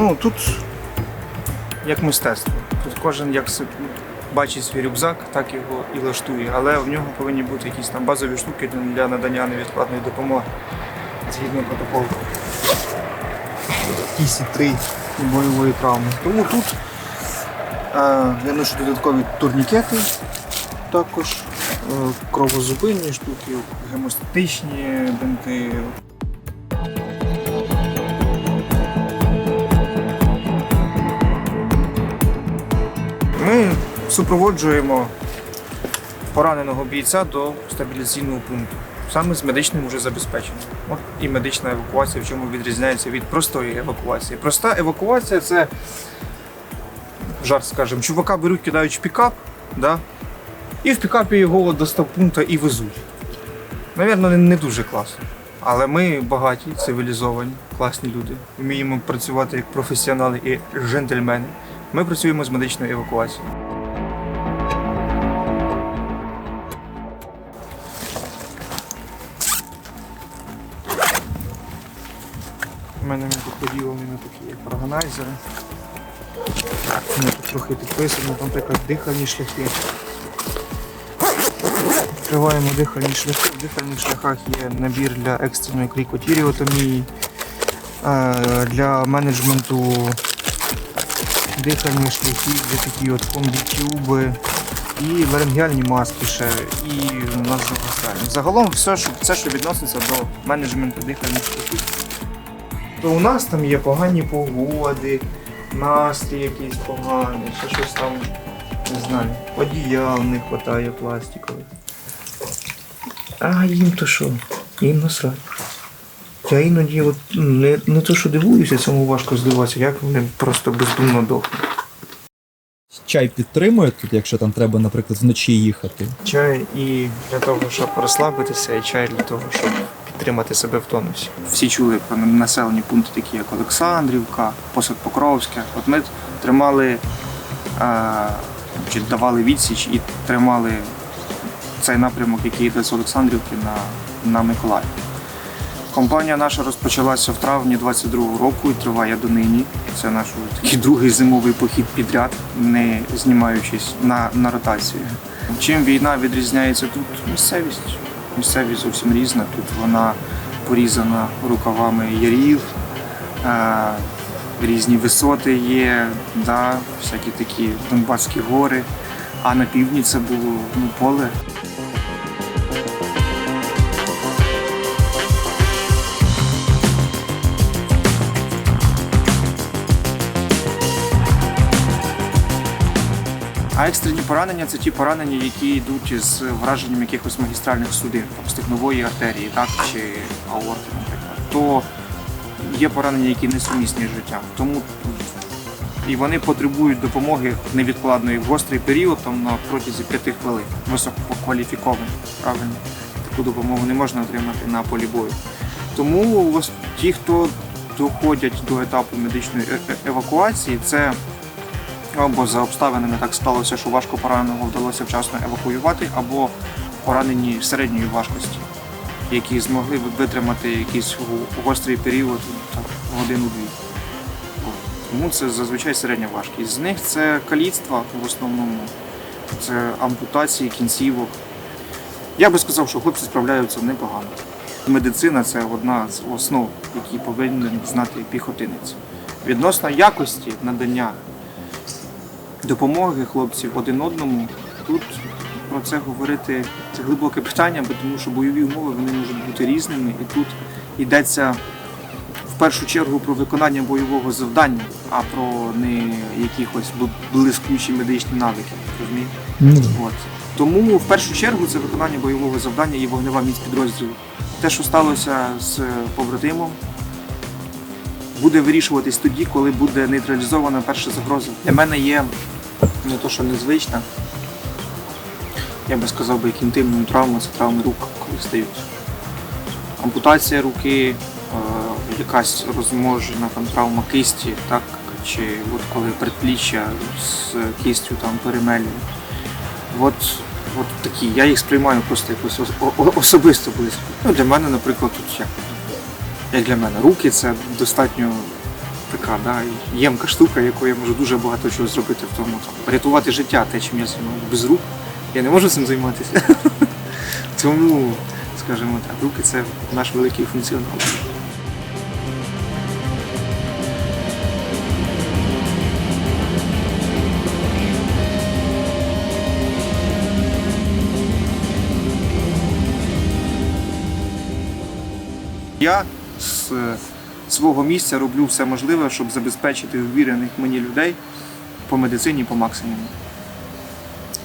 Ну тут як мистецтво. Тут кожен як бачить свій рюкзак, так його і лаштує. Але в нього повинні бути якісь там базові штуки для надання невідкладної допомоги згідно протоколу. ІСі-3 бойової травми. Тому тут е, я ношу додаткові турнікети, також е, кровозупинні штуки, гемостатичні бинти. Супроводжуємо пораненого бійця до стабіляційного пункту. Саме з медичним уже забезпеченням. От і медична евакуація, в чому відрізняється від простої евакуації. Проста евакуація це жарт, скажімо, чувака беруть, кидають в пікап, да? і в пікапі його до стаб-пункту і везуть. Навірно, не дуже класно. Але ми багаті, цивілізовані, класні люди. Вміємо працювати як професіонали і джентльмени. Ми працюємо з медичною евакуацією. Мене на такі як органайзери. Вони тут трохи підписано, там така дихальні шляхи. Відкриваємо дихальні шляхи. В дихальних шляхах є набір для екстреної клікотіріотомії, е, для менеджменту дихальних шляхів, для такі от комбітюби і ларингеальні маски ще, і назогасальні. Загалом все, що, все, що відноситься до менеджменту дихальних шляхів. То у нас там є погані погоди, настрій якийсь поганий, ще щось там, не знаю, одіял не вистачає пластикових. А їм то що? Їм насрать. Я іноді от, ну, не, не то, що дивуюся, цьому важко здивуватися, як вони просто бездумно дохнуть. Чай підтримує тут, якщо там треба, наприклад, вночі їхати. Чай і для того, щоб розслабитися, і чай для того, щоб підтримати себе в тонусі. Всі чули про населені пункти, такі як Олександрівка, Посад Покровське. От ми тримали, е, чи давали відсіч і тримали цей напрямок, який йде з Олександрівки на, на Миколаїв. Компанія наша розпочалася в травні 22-го року і триває донині. Це наш такий другий зимовий похід підряд, не знімаючись на, на ротацію. Чим війна відрізняється тут? Місцевість. Місцевість зовсім різна. Тут вона порізана рукавами ярів, е, різні висоти є, да, всякі такі Донбаські гори. А на півдні це було ну, поле. А екстрені поранення це ті поранення, які йдуть з враженням якихось магістральних судин, там, стегнової артерії, так, чи аорти, наприклад. То є поранення, які несумісні з життям. Тому і вони потребують допомоги невідкладної в гострий період, там на протязі п'яти хвилин. Висококваліфіковані. Правильно, таку допомогу не можна отримати на полі бою. Тому ось ті, хто доходять до етапу медичної е- е- евакуації, це або за обставинами так сталося, що важко пораненого вдалося вчасно евакуювати, або поранені середньої важкості, які змогли витримати якийсь гострий період годину-дві. Тому це зазвичай середня важкість. З них це каліцтва в основному, це ампутації кінцівок. Я би сказав, що хлопці справляються непогано. Медицина це одна з основ, які повинен знати піхотинець. Відносно якості надання допомоги хлопців один одному. Тут про це говорити це глибоке питання, бо тому що бойові умови вони можуть бути різними, і тут йдеться в першу чергу про виконання бойового завдання, а про не якихось блискучі медичні навики. Розумієте? От. Тому в першу чергу це виконання бойового завдання і вогнева міць підрозділу. Те, що сталося з побратимом, буде вирішуватись тоді, коли буде нейтралізована перша загроза. Для мене є не то, що незвична. Я би сказав як інтимною травмою, це травми рук, коли стають. Ампутація руки, е, якась розможена там травма кисті, так, чи от коли предпліччя з кістю там перемелює. От, от такі. Я їх сприймаю просто якось особисто близько. Ну, для мене, наприклад, тут як, як для мене, руки це достатньо така да, ємка штука, якою я можу дуже багато чого зробити в тому. Там, рятувати життя, те, чим я займаюся без рук. Я не можу цим займатися. Тому, скажімо так, руки це наш великий функціонал. Я з свого місця роблю все можливе, щоб забезпечити увірених мені людей по медицині по максимуму.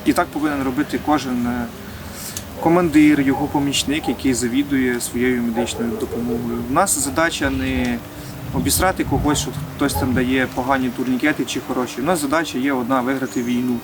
І так повинен робити кожен е, командир, його помічник, який завідує своєю медичною допомогою. У нас задача не обісрати когось, що хтось там дає погані турнікети чи хороші. У нас задача є одна виграти війну.